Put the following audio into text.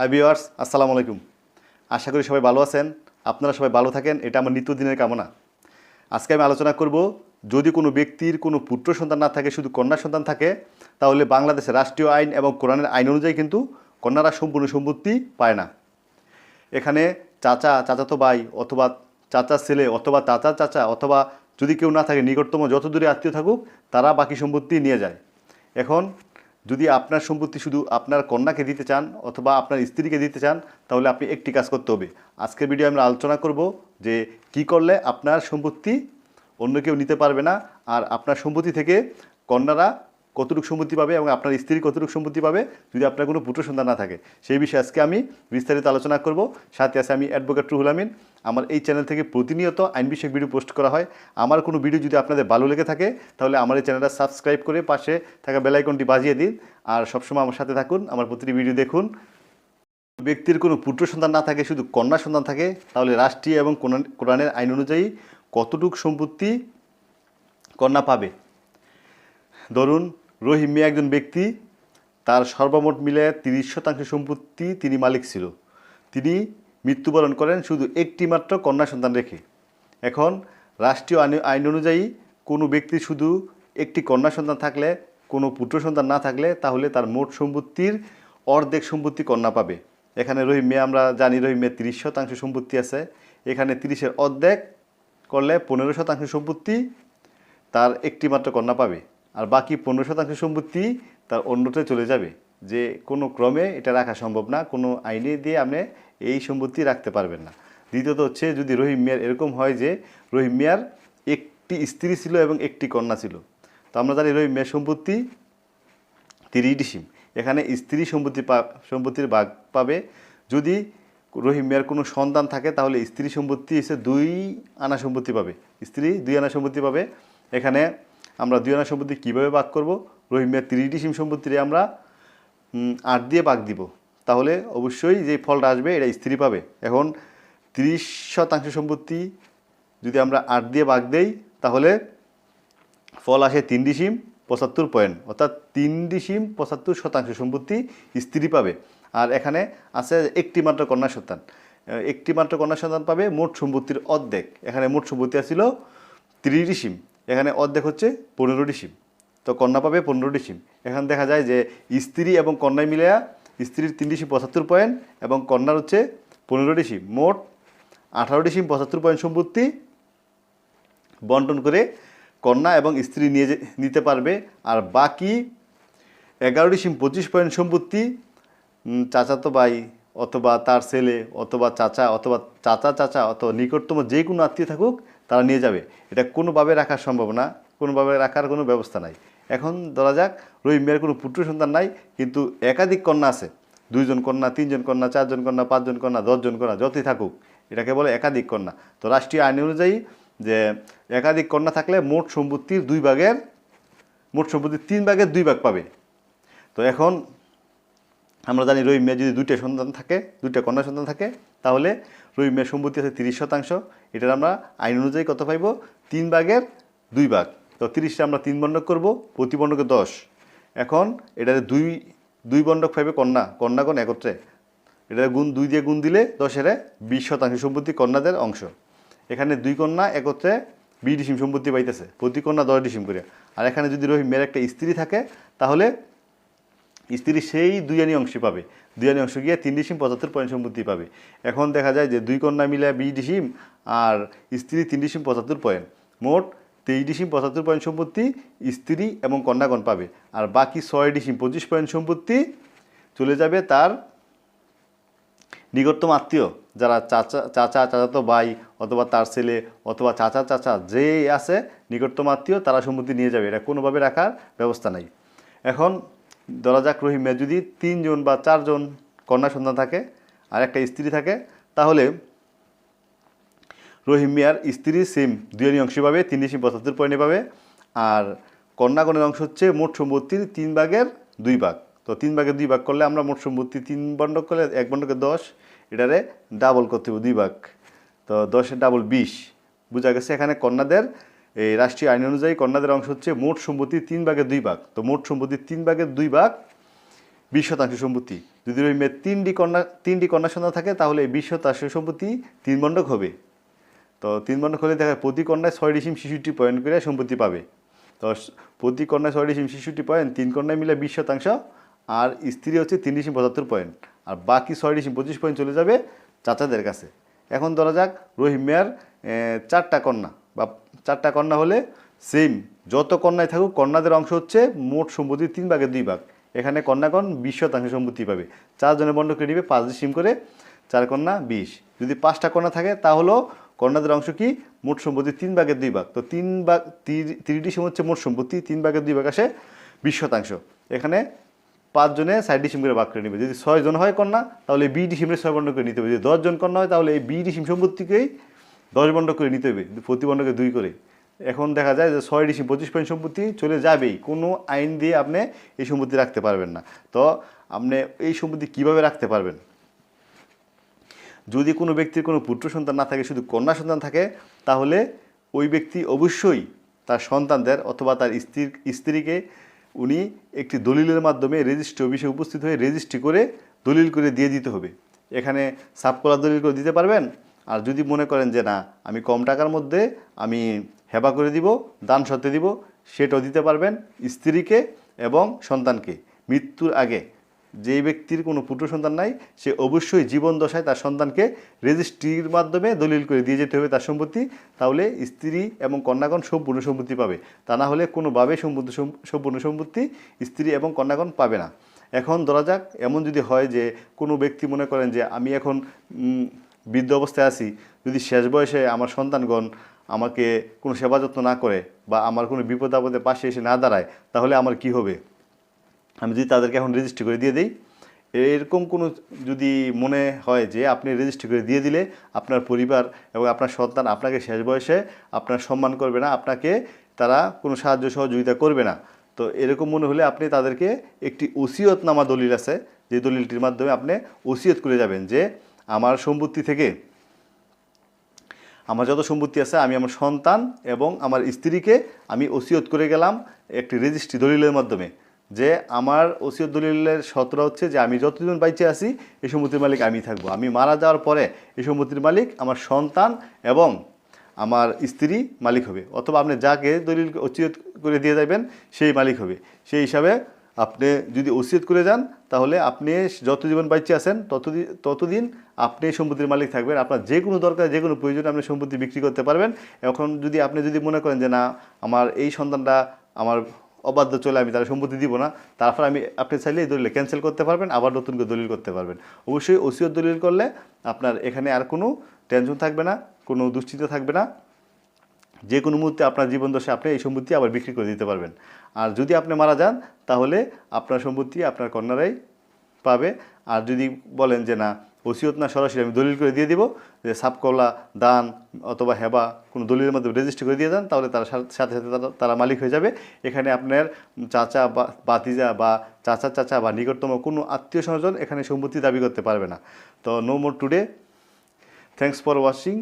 High viewers আসসালামু আলাইকুম। আশা করি সবাই ভালো আছেন। আপনারা সবাই ভালো থাকেন, এটা আমার নিত্যদিনের কামনা। আজকে আমি আলোচনা করব, যদি কোনো ব্যক্তির কোনো পুত্র সন্তান না থাকে, শুধু কন্যা সন্তান থাকে, তাহলে বাংলাদেশের রাষ্ট্রীয় আইন এবং কোরআনের আইন অনুযায়ী কিন্তু কন্যারা সম্পূর্ণ সম্পত্তি পায় না। এখানে চাচা, চাচাতো ভাই অথবা চাচার ছেলে অথবা চাচার চাচা অথবা যদি কেউ না থাকে, নিকটতম যত দূরে আত্মীয় থাকুক, তারা বাকি সম্পত্তি নিয়ে যায়। এখন যদি আপনার সম্পত্তি শুধু আপনার কন্যাকে দিতে চান অথবা আপনার স্ত্রীকে দিতে চান, তাহলে আপনি একটি কাজ করতে হবে। আজকের ভিডিও আমরা আলোচনা করব যে কি করলে আপনার সম্পত্তি অন্য কেউ নিতে পারবে না, আর আপনার সম্পত্তি থেকে কন্যারা কতটুকু সম্পত্তি পাবে এবং আপনার স্ত্রী কতটুকু সম্পত্তি পাবে যদি আপনার কোনো পুত্র সন্তান না থাকে। সেই বিষয়ে আজকে আমি বিস্তারিত আলোচনা করব। সাথে আছে আমি অ্যাডভোকেট রুহুল আমিন। আমার এই চ্যানেল থেকে প্রতিনিয়ত আইন বিষয়ক ভিডিও পোস্ট করা হয়। আমার কোনো ভিডিও যদি আপনাদের ভালো লেগে থাকে, তাহলে আমার এই চ্যানেলটা সাবস্ক্রাইব করে পাশে থাকা বেলাইকনটি বাজিয়ে দিন। আর সবসময় আমার সাথে থাকুন, আমার প্রতিটি ভিডিও দেখুন। ব্যক্তির কোনো পুত্র সন্তান না থাকে, শুধু কন্যা সন্তান থাকে, তাহলে রাষ্ট্রীয় এবং কোরআন- কোরআনের আইন অনুযায়ী কতটুক সম্পত্তি কন্যা পাবে? ধরুন, রহিম মিয়া একজন ব্যক্তি, তার সর্বমোট মিলে তিরিশ শতাংশ সম্পত্তি তিনি মালিক ছিল। তিনি মৃত্যুবরণ করেন শুধু একটি মাত্র কন্যা সন্তান রেখে। এখন রাষ্ট্রীয় আইন আইন অনুযায়ী কোনো ব্যক্তি শুধু একটি কন্যা সন্তান থাকলে, কোনো পুত্র সন্তান না থাকলে তাহলে তার মোট সম্পত্তির অর্ধেক সম্পত্তি কন্যা পাবে। এখানে রহিম মেয়ে আমরা জানি রহিম মিয়া তিরিশ শতাংশ সম্পত্তি আছে। এখানে তিরিশের অর্ধেক করলে পনেরো শতাংশ সম্পত্তি তার একটি মাত্র কন্যা পাবে। আর বাকি পনেরো শতাংশ সম্পত্তি তার অন্যতে চলে যাবে, যে কোনো ক্রমে এটা রাখা সম্ভব না, কোনো আইনে দিয়ে আপনি এই সম্পত্তি রাখতে পারবেন না। দ্বিতীয়ত হচ্ছে, যদি রহিম মিয়ার এরকম হয় যে রহিম মিয়ার একটি স্ত্রী ছিল এবং একটি কন্যা ছিল, তো আমরা জানি রহিম মিয়ার সম্পত্তি তিরিশ ডিসিম। এখানে স্ত্রী সম্পত্তি সম্পত্তির ভাগ পাবে। যদি রহিম মিয়ার কোনো সন্তান থাকে, তাহলে স্ত্রী সম্পত্তি এসে দুই আনা সম্পত্তি পাবে। স্ত্রী দুই আনা সম্পত্তি পাবে। এখানে আমরা দুই আনা সম্পত্তি কীভাবে ভাগ করব? রহিম মিয়ার তিরিশ ডিসিম সম্পত্তিরে আমরা আট দিয়ে ভাগ দিব। তাহলে অবশ্যই যে ফলটা আসবে, এটা স্ত্রী পাবে। এখন তিরিশ শতাংশ সম্পত্তি যদি আমরা আট দিয়ে ভাগ দেই, তাহলে ফল আসে তিন ডিসিম পঁচাত্তর পয়েন্ট। অর্থাৎ তিন ডিসিম পঁচাত্তর শতাংশ সম্পত্তি স্ত্রী পাবে। আর এখানে আছে একটি মাত্র কন্যা সন্তান। একটি মাত্র কন্যা সন্তান পাবে মোট সম্পত্তির অর্ধেক। এখানে মোট সম্পত্তি আছিল ত্রিশ ডিসিম এখানে অর্ধেক হচ্ছে পনেরোটি ডিসিম তো কন্যা পাবে পনেরোটি ডিসিম এখানে দেখা যায় যে স্ত্রী এবং কন্যায় মিলিয়া স্ত্রীর তিনটি ডিসিম পঁচাত্তর পয়েন্ট এবং কন্যার হচ্ছে পনেরোটি ডিসিম মোট আঠারোটি ডিসিম পঁচাত্তর পয়েন্ট সম্পত্তি বন্টন করে কন্যা এবং স্ত্রী নিয়ে নিতে পারবে। আর বাকি এগারোটি ডিসিম পঁচিশ পয়েন্ট সম্পত্তি চাচাতো ভাই অথবা তার ছেলে অথবা চাচা অথবা চাচা চাচা অথবা নিকটতম যে কোনো আত্মীয় থাকুক তারা নিয়ে যাবে। এটা কোনোভাবে রাখা সম্ভব না, কোনোভাবে রাখার কোনো ব্যবস্থা নাই। এখন ধরা যাক, রহিম মেয়ের কোনো পুত্র সন্তান নাই, কিন্তু একাধিক কন্যা আছে। দুইজন কন্যা, তিনজন কন্যা, চারজন কন্যা, পাঁচজন কন্যা, দশজন কন্যা, যতই থাকুক, এটাকে বলে একাধিক কন্যা। তো রাষ্ট্রীয় আইন অনুযায়ী যে একাধিক কন্যা থাকলে মোট সম্পত্তির দুই ভাগের, মোট সম্পত্তির তিন ভাগের দুই ভাগ পাবে। তো এখন আমরা জানি রহিম মেয়ের যদি দুইটা সন্তান থাকে, দুইটা কন্যা সন্তান থাকে, তাহলে রহিম মেয়ের সম্পত্তি আছে তিরিশ শতাংশ। এটার আমরা আইন অনুযায়ী কত পাইব? তিন ভাগের দুই ভাগ। তো তিরিশটা আমরা তিন বন্ডক করব, প্রতি বন্ডকে দশ। এখন এটাতে দুই দুই বন্ডক পাইবে কন্যা কন্যাগণ একত্রে। এটা গুণ দুই দিয়ে গুণ দিলে দশের বিশ শতাংশ সম্পত্তি কন্যাদের অংশ। এখানে দুই কন্যা একত্রে বিশ ডিসিম সম্পত্তি পাইতেছে, প্রতি কন্যা দশ ডিসিম করে আর এখানে যদি রহিম মেয়ের একটা স্ত্রী থাকে, তাহলে স্ত্রী সেই দুই আনি অংশ পাবে। দুই আনি অংশ গিয়ে তিন ডিসিম পঁচাত্তর পয়েন্ট সম্পত্তি পাবে। এখন দেখা যায় যে দুই কন্যা মিলে বিশ ডিসিম আর স্ত্রী তিন ডিসিম পঁচাত্তর পয়েন্ট। মোট তেইশ ডিসিম পঁচাত্তর পয়েন্ট সম্পত্তি স্ত্রী এবং কন্যাগণ পাবে। আর বাকি ছয় ডিসিম পঁচিশ পয়েন্ট সম্পত্তি চলে যাবে তার নিকটতম আত্মীয়, যারা চাচা চাচা, চাচাতো ভাই অথবা তার ছেলে অথবা চাচা চাচা যে আছে, নিকটতম আত্মীয়, তারা সম্পত্তি নিয়ে যাবে। এটা কোনোভাবে রাখার ব্যবস্থা নাই। এখন ধরা যাক রহিমে, যদি তিনজন বা চারজন কন্যা সন্তান থাকে আর একটা স্ত্রী থাকে, তাহলে রহিম মিয়ার স্ত্রী সেম দুই অংশ পাবে তিন ডিসি পঁচাত্তর পয়েন্টে পাবে। আর কন্যাগণের অংশ হচ্ছে মোট সম্পত্তির তিন ভাগের দুই ভাগ। তো তিন ভাগের দুই ভাগ করলে আমরা মোট সম্পত্তি তিন বন্ডক করলে এক বন্ডকে দশ, এটারে ডাবল করতে হবে দুই ভাগ। তো দশের ডাবল বিশ। বোঝা গেছে এখানে কন্যাদের এই রাষ্ট্রীয় আইন অনুযায়ী কন্যাদের অংশ হচ্ছে মোট সম্পত্তির তিন ভাগের দুই ভাগ। তো মোট সম্পত্তির তিন ভাগের দুই ভাগ বিশ শতাংশ সম্পত্তি। যদি ওই মেয়ের তিনটি কন্যা তিনটি কন্যা সন্তান থাকে, তাহলে এই বিশ শতাংশ সম্পত্তি তিন বন্ডক হবে। তো তিন বন্ডক হলে দেখা প্রতি কন্যায় ছয় ডিসিম শিশুটি পয়েন্ট করে সম্পত্তি পাবে। তো প্রতি কন্যায় ছয় ডিসিম শিশুটি পয়েন্ট তিন কন্যায় মিলে বিশ শতাংশ, আর স্ত্রী হচ্ছে তিন ডিসিম পঁচাত্তর পয়েন্ট। আর বাকি ছয় ডিসিম পঁচিশ পয়েন্ট চলে যাবে চাচাদের কাছে। এখন ধরা যাক রহিম মেয়ার চারটা কন্যা। বা চারটা কন্যা হলে সেম যত কন্যায় থাকুক, কন্যাদের অংশ হচ্ছে মোট সম্পত্তির তিন ভাগের দুই ভাগ। এখানে কন্যাগণ বিশ শতাংশ সম্পত্তি পাবে। চারজনের বন্ড করে নিবে পাঁচ ডিসিম করে চার কন্যা বিশ। যদি পাঁচটা কন্যা থাকে তাহলেও কন্যাদের অংশ কি? মোট সম্পত্তি তিন ভাগের দুই ভাগ। তো তিন ভাগ তিরিটি সম হচ্ছে মোট সম্পত্তি, তিন ভাগের দুই ভাগ আসে বিশ শতাংশ। এখানে পাঁচজনে সাইড ডিসিম করে ভাগ করে নেবে। যদি ছয় জন হয় কন্যা, তাহলে বি ডিসিমের ছয় বন্ড করে নিতে হবে। যদি দশজন কন্যা হয়, তাহলে এই বি ডিসিম সম্পত্তিকেই দশ বন্ড করে নিতে হবে, প্রতি বন্ডকে দুই করে। এখন দেখা যায় যে ছয় ডিসি পঁচিশ পয়েন্ট সম্পত্তি চলে যাবেই, কোনো আইন দিয়ে আপনি এই সম্পত্তি রাখতে পারবেন না। তো আপনি এই সম্পত্তি কীভাবে রাখতে পারবেন? যদি কোনো ব্যক্তির কোনো পুত্র সন্তান না থাকে, শুধু কন্যা সন্তান থাকে, তাহলে ওই ব্যক্তি অবশ্যই তার সন্তানদের অথবা তার স্ত্রীর স্ত্রীকে উনি একটি দলিলের মাধ্যমে রেজিস্ট্রি অফিসে উপস্থিত হয়ে রেজিস্ট্রি করে দলিল করে দিয়ে দিতে হবে। এখানে সাবকলা দলিল করে দিতে পারবেন আর যদি মনে করেন যে না, আমি কম টাকার মধ্যে আমি হেবা করে দিব, দান সত্ত্বে দিব, সেটাও দিতে পারবেন স্ত্রীকে এবং সন্তানকে। মৃত্যুর আগে যেই ব্যক্তির কোনো পুত্র সন্তান নাই, সে অবশ্যই জীবন দশায় তার সন্তানকে রেজিস্ট্রির মাধ্যমে দলিল করে দিয়ে যেতে হবে তার সম্পত্তি। তাহলে স্ত্রী এবং কন্যাগণ সম্পূর্ণ সম্পত্তি পাবে। তা না হলে কোনোভাবে সম্পত্তি সম্পূর্ণ সম্পত্তি স্ত্রী এবং কন্যাগণ পাবে না। এখন ধরা যাক, এমন যদি হয় যে কোনো ব্যক্তি মনে করেন যে আমি এখন বৃদ্ধ অবস্থায় আছি, যদি শেষ বয়সে আমার সন্তানগণ আমাকে কোনো সেবা যত্ন না করে বা আমার কোনো বিপদ আপদে পাশে এসে না দাঁড়ায়, তাহলে আমার কি হবে? আমি যদি তাদেরকে এখন রেজিস্ট্রি করে দিয়ে দিই, এরকম কোনো যদি মনে হয় যে আপনি রেজিস্ট্রি করে দিয়ে দিলে আপনার পরিবার এবং আপনার সন্তান আপনাকে শেষ বয়সে আপনার সম্মান করবে না, আপনাকে তারা কোনো সাহায্য সহযোগিতা করবে না। তো এরকম মনে হলে আপনি তাদেরকে একটি ওসিয়তনামা দলিল আছে, যে দলিলটির মাধ্যমে আপনি ওসিয়ত করে যাবেন যে আমার সম্পত্তি থেকে, আমার যত সম্পত্তি আছে, আমি আমার সন্তান এবং আমার স্ত্রীকে আমি ওসিয়ত করে গেলাম একটি রেজিস্ট্রি দলিলের মাধ্যমে যে আমার ওসিয়ত দলিলের সতরা হচ্ছে যে আমি যতদিন বাইচে আছি এই সম্পত্তির মালিক আমি থাকব। আমি মারা যাওয়ার পরে এই সম্পত্তির মালিক আমার সন্তান এবং আমার স্ত্রী মালিক হবে। অথবা আপনি যাকে দলিল ওসিয়ত করে দিয়ে যাবেন, সেই মালিক হবে। সেই হিসাবে আপনি যদি ওসিয়ত করে যান, তাহলে আপনি যত জীবন বাইচে আছেন ততদিন ততদিন আপনি সম্পত্তির মালিক থাকবেন। আপনার যে কোনো দরকার, যে কোনো প্রয়োজনে আপনি সম্পত্তি বিক্রি করতে পারবেন। এখন যদি আপনি যদি মনে করেন যে, না, আমার এই সন্তানটা আমার অবাধ্য চলে আমি তার সম্পত্তি দিব না, তারপর আমি, আপনি চাইলে এই দলিল ক্যান্সেল করতে পারবেন, আবার নতুন করে দলিল করতে পারবেন। অবশ্যই ওসিয়ত দলিল করলে আপনার এখানে আর কোনো টেনশন থাকবে না, কোনো দুশ্চিন্তা থাকবে না। যে কোনো মুহূর্তে আপনার জীবন দশে আপনি এই সম্পত্তি আবার বিক্রি করে দিতে পারবেন। আর যদি আপনি মারা যান, তাহলে আপনার সম্পত্তি আপনার কন্যারাই পাবে। আর যদি বলেন যে না, ওসিয়ত না, সরাসরি আমি দলিল করে দিয়ে দিব, যে সাপকলা, দান অথবা হেবা কোনো দলিলের মাধ্যমে রেজিস্টার করে দিয়ে দেন তাহলে তারা সাথে সাথে তারা মালিক হয়ে যাবে। এখানে আপনার চাচা বা বাতিজা বা চাচা চাচা বা নিকটতম কোনো আত্মীয় স্বজন এখানে সম্পত্তি দাবি করতে পারবে না। তো no more today thanks for watching